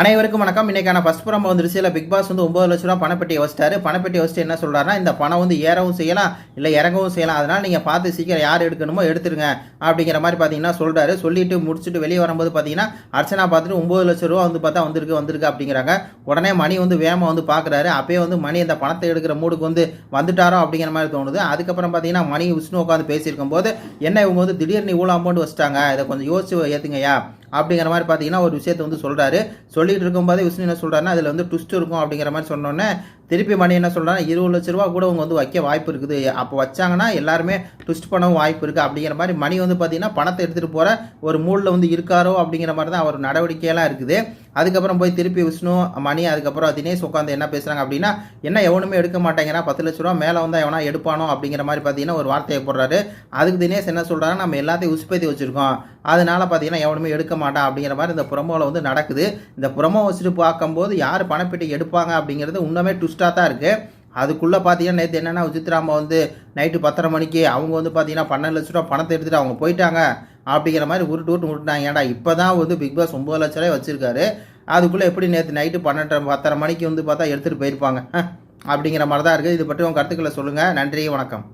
அனைவருக்கும் வணக்கம். இன்னைக்கான ஃபர்ஸ்ட் புறம் வந்துருச்சு இல்லை பிக் பாஸ் வந்து ஒன்பது லட்ச ரூபா பணப்பெட்டி வச்சிட்டாரு பணப்பெட்டி வச்சுட்டு என்ன சொல்றாருன்னா இந்த பணம் வந்து ஏறவும் செய்யலாம் இல்லை இறங்கவும் செய்யலாம். அதனால் நீங்கள் பார்த்து சீக்கிரம் யார் எடுக்கணுமோ எடுத்துருங்க அப்படிங்கிற மாதிரி பார்த்தீங்கன்னா சொல்கிறாரு சொல்லிட்டு முடிச்சுட்டு வெளியே வரும்போது பார்த்தீங்கன்னா அர்ச்சனா பார்த்துட்டு ஒம்பது லட்ச ரூபா வந்து பார்த்தா வந்திருக்கு வந்திருக்கு அப்படிங்கிறாங்க. உடனே மணி வந்து வேகமாக வந்து பார்க்குறாரு. அப்பயே வந்து மணி அந்த பணத்தை எடுக்கிற மூடுக்கு வந்து வந்துட்டாரோ அப்படிங்கிற மாதிரி தோணுது. அதுக்கப்புறம் பார்த்தீங்கன்னா மணி விஷ்ணு உட்காந்து பேசியிருக்கும் போது என்ன இவங்க வந்து திடீர்னு இவ்வளோ அமௌண்ட் வச்சிட்டாங்க? இதை கொஞ்சம் யோசிச்சு ஏற்றுங்கய்யா அப்படிங்கிற மாதிரி பார்த்தீங்கன்னா ஒரு விஷயத்தை வந்து சொல்கிறாரு சொல்லிட்டு இருக்கும்போதே விஷ்ணு என்ன சொல்கிறாருன்னா அதில் வந்து ட்விஸ்ட் இருக்கும் அப்படிங்கிற மாதிரி சொன்னோன்னே திருப்பி மணி என்ன சொல்கிறாங்க இருபது லட்ச ரூபா கூட அவங்க வந்து வைக்க வாய்ப்பு இருக்குது. அப்போ வச்சாங்கன்னா எல்லாருமே ட்விஸ்ட் பண்ணவும் வாய்ப்பு இருக்குது அப்படிங்கிற மாதிரி மணி வந்து பார்த்தீங்கன்னா பணத்தை எடுத்துகிட்டு போகிற ஒரு மூலில் வந்து இருக்காரோ அப்படிங்கிற மாதிரி தான் அவர் நடவடிக்கையெல்லாம் இருக்குது. அதுக்கப்புறம் போய் திருப்பி விஷ்ணு மணி அதுக்கப்புறம் தினேஷ் உட்காந்து என்ன பேசுகிறாங்க அப்படின்னா என்ன எவனுமே எடுக்க மாட்டேங்கிறான் பத்து லட்ச ரூபா மேலே வந்தால் எவனா எடுப்பானோ அப்படிங்கிற மாதிரி பார்த்தீங்கன்னா ஒரு வார்த்தையை போடுறாரு. அதுக்கு தினேஷ் என்ன சொல்கிறாங்க நம்ம எல்லாத்தையும் உசுப்பேத்தி வச்சுருக்கோம். அதனால் பார்த்தீங்கன்னா எவனுமே எடுக்க மாட்டான் அப்படிங்கிற மாதிரி இந்த புறமோவில் வந்து நடக்குது. இந்த புறமோ வச்சுட்டு பார்க்கும்போது யார் பணப்பீட்டை எடுப்பாங்க அப்படிங்கிறது இன்னுமே ட்விஸ்ட்டாக தான் இருக்குது அதுக்குள்ளே பார்த்தீங்கன்னா நேற்று என்னென்னா விசித்ராமா வந்து நைட்டு பத்தரை மணிக்கு அவங்க வந்து பார்த்தீங்கன்னா பன்னெண்டு லட்ச ரூபா பணத்தை எடுத்துகிட்டு அவங்க போயிட்டாங்க. அப்படிங்கிற மாதிரி உருட்டு விட்டு விட்டுட்டாங்க ஏன்டா இப்போ தான் வந்து பிக் பாஸ் ஒம்பது லட்ச ரூபாய் வச்சுருக்காரு. அதுக்குள்ளே எப்படி நேற்று நைட்டு பன்னெண்டு பத்தரை மணிக்கு வந்து பார்த்தா எடுத்துகிட்டு போயிருப்பாங்க. அப்படிங்கிற மாதிரி தான் இருக்குது இது பற்றி உங்கள் கருத்துக்களை சொல்லுங்கள் நன்றி வணக்கம்.